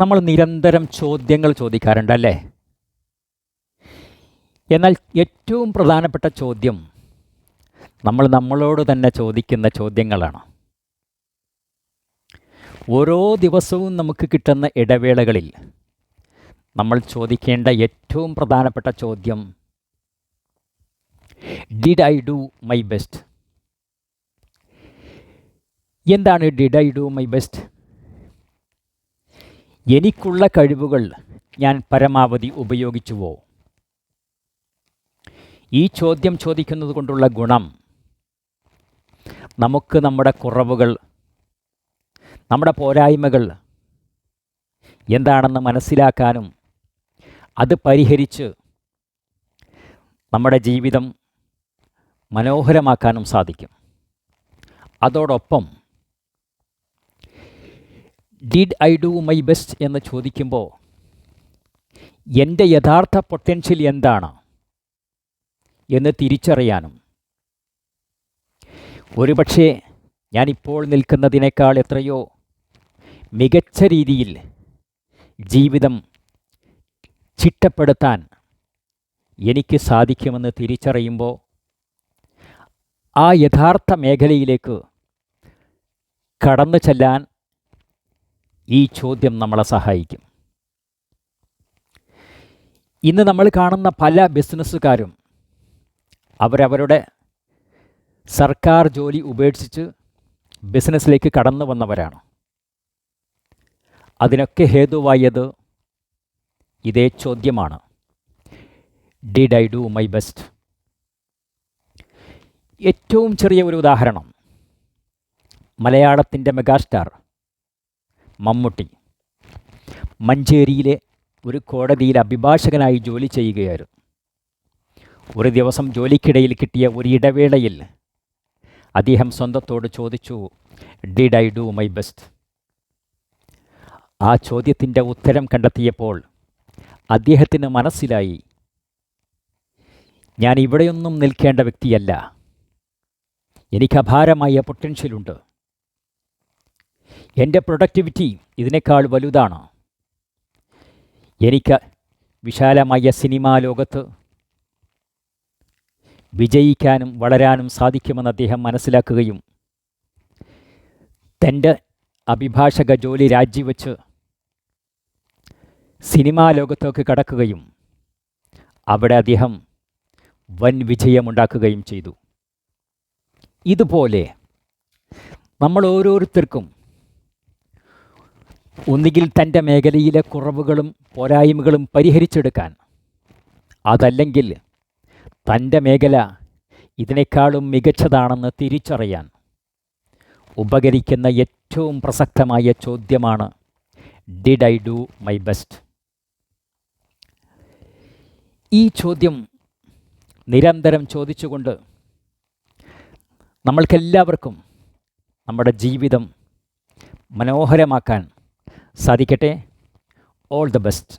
നമ്മൾ നിരന്തരം ചോദ്യങ്ങൾ ചോദിക്കാറുണ്ടല്ലേ? എന്നാൽ ഏറ്റവും പ്രധാനപ്പെട്ട ചോദ്യം നമ്മൾ നമ്മളോട് തന്നെ ചോദിക്കുന്ന ചോദ്യങ്ങളാണ്. ഓരോ ദിവസവും നമുക്ക് കിട്ടുന്ന ഇടവേളകളിൽ നമ്മൾ ചോദിക്കേണ്ട ഏറ്റവും പ്രധാനപ്പെട്ട ചോദ്യം did I do my best എന്താണ് did I do my best എനിക്കുള്ള കഴിവുകൾ ഞാൻ പരമാവധി ഉപയോഗിച്ചുവോ? ഈ ചോദ്യം ചോദിക്കുന്നത് കൊണ്ടുള്ള ഗുണം നമുക്ക് നമ്മുടെ കുറവുകൾ നമ്മുടെ പോരായ്മകൾ എന്താണെന്ന് മനസ്സിലാക്കാനും അത് പരിഹരിച്ച് നമ്മുടെ ജീവിതം മനോഹരമാക്കാനും സാധിക്കും. അതോടൊപ്പം did I do my best എന്ന് ചോദിക്കുമ്പോൾ എന്റെ യഥാർത്ഥ പൊട്ടൻഷ്യൽ എന്താണ് എന്ന് തിരിച്ചറിയാനും. ഒരുപക്ഷെ ഞാനിപ്പോൾ നിൽക്കുന്നതിനേക്കാൾ എത്രയോ മികച്ച രീതിയിൽ ജീവിതം ചിട്ടപ്പെടുത്താൻ എനിക്ക് സാധിക്കുമെന്ന് തിരിച്ചറിയുമ്പോൾ ആ യഥാർത്ഥ മേഖലയിലേക്ക് കടന്നു ചെല്ലാൻ ഈ ചോദ്യം നമ്മളെ സഹായിക്കും. ഇന്ന് നമ്മൾ കാണുന്ന പല ബിസിനസ്സുകാരും അവരവരുടെ സർക്കാർ ജോലി ഉപേക്ഷിച്ച് ബിസിനസ്സിലേക്ക് കടന്നു വന്നവരാണ്. അതിനൊക്കെ ഹേതുവായത് ഇതേ ചോദ്യമാണ്. Did I do my best ഏറ്റവും ചെറിയ ഒരു ഉദാഹരണം. മലയാളത്തിന്റെ മെഗാസ്റ്റാർ മമ്മൂട്ടി. മഞ്ചേരിയിലെ ഒരു കോടതിയിൽ അഭിഭാഷകനായി ജോലി ചെയ്യുകയായിരുന്നു. ഒരു ദിവസം ജോലിക്കിടയിൽ കിട്ടിയ ഒരു ഇടവേളയിൽ അദ്ദേഹം സ്വന്തത്തോട് ചോദിച്ചു did I do my best ആ ചോദ്യത്തിന്റെ ഉത്തരം കണ്ടെത്തിയപ്പോൾ അദ്ദേഹത്തിന് മനസ്സിലായി ഞാൻ ഇവിടെയൊന്നും നിൽക്കേണ്ട വ്യക്തിയല്ല. എനിക്ക് അപാരമായ പൊട്ടൻഷ്യലുണ്ട് എന്റെ പ്രൊഡക്ടിവിറ്റി ഇതിനേക്കാൾ വലുതാണ്. എനിക്ക് വിശാലമായ സിനിമാ ലോകത്ത് വിജയിക്കാനും വളരാനും സാധിക്കുമെന്ന് അദ്ദേഹം മനസ്സിലാക്കുകയും തന്റെ അഭിഭാഷക ജോലി രാജിവെച്ച് സിനിമാ ലോകത്തേക്ക് കടക്കുകയും അവിടെ അദ്ദേഹം വൻ വിജയമുണ്ടാക്കുകയും ചെയ്തു. ഇതുപോലെ നമ്മൾ ഓരോരുത്തർക്കും ഒന്നുകിൽ തന്റെ മേഖലയിലെ കുറവുകളും പോരായ്മകളും പരിഹരിച്ചെടുക്കാൻ. അതല്ലെങ്കിൽ തന്റെ മേഖല ഇതിനേക്കാളും മികച്ചതാണെന്ന് തിരിച്ചറിയാൻ. ഉപകരിക്കുന്ന ഏറ്റവും പ്രസക്തമായ ചോദ്യമാണ് did I do my best ഈ ചോദ്യം നിരന്തരം ചോദിച്ചുകൊണ്ട് നമ്മൾക്കെല്ലാവർക്കും നമ്മുടെ ജീവിതം മനോഹരമാക്കാൻ सारी कटें ऑल द बेस्ट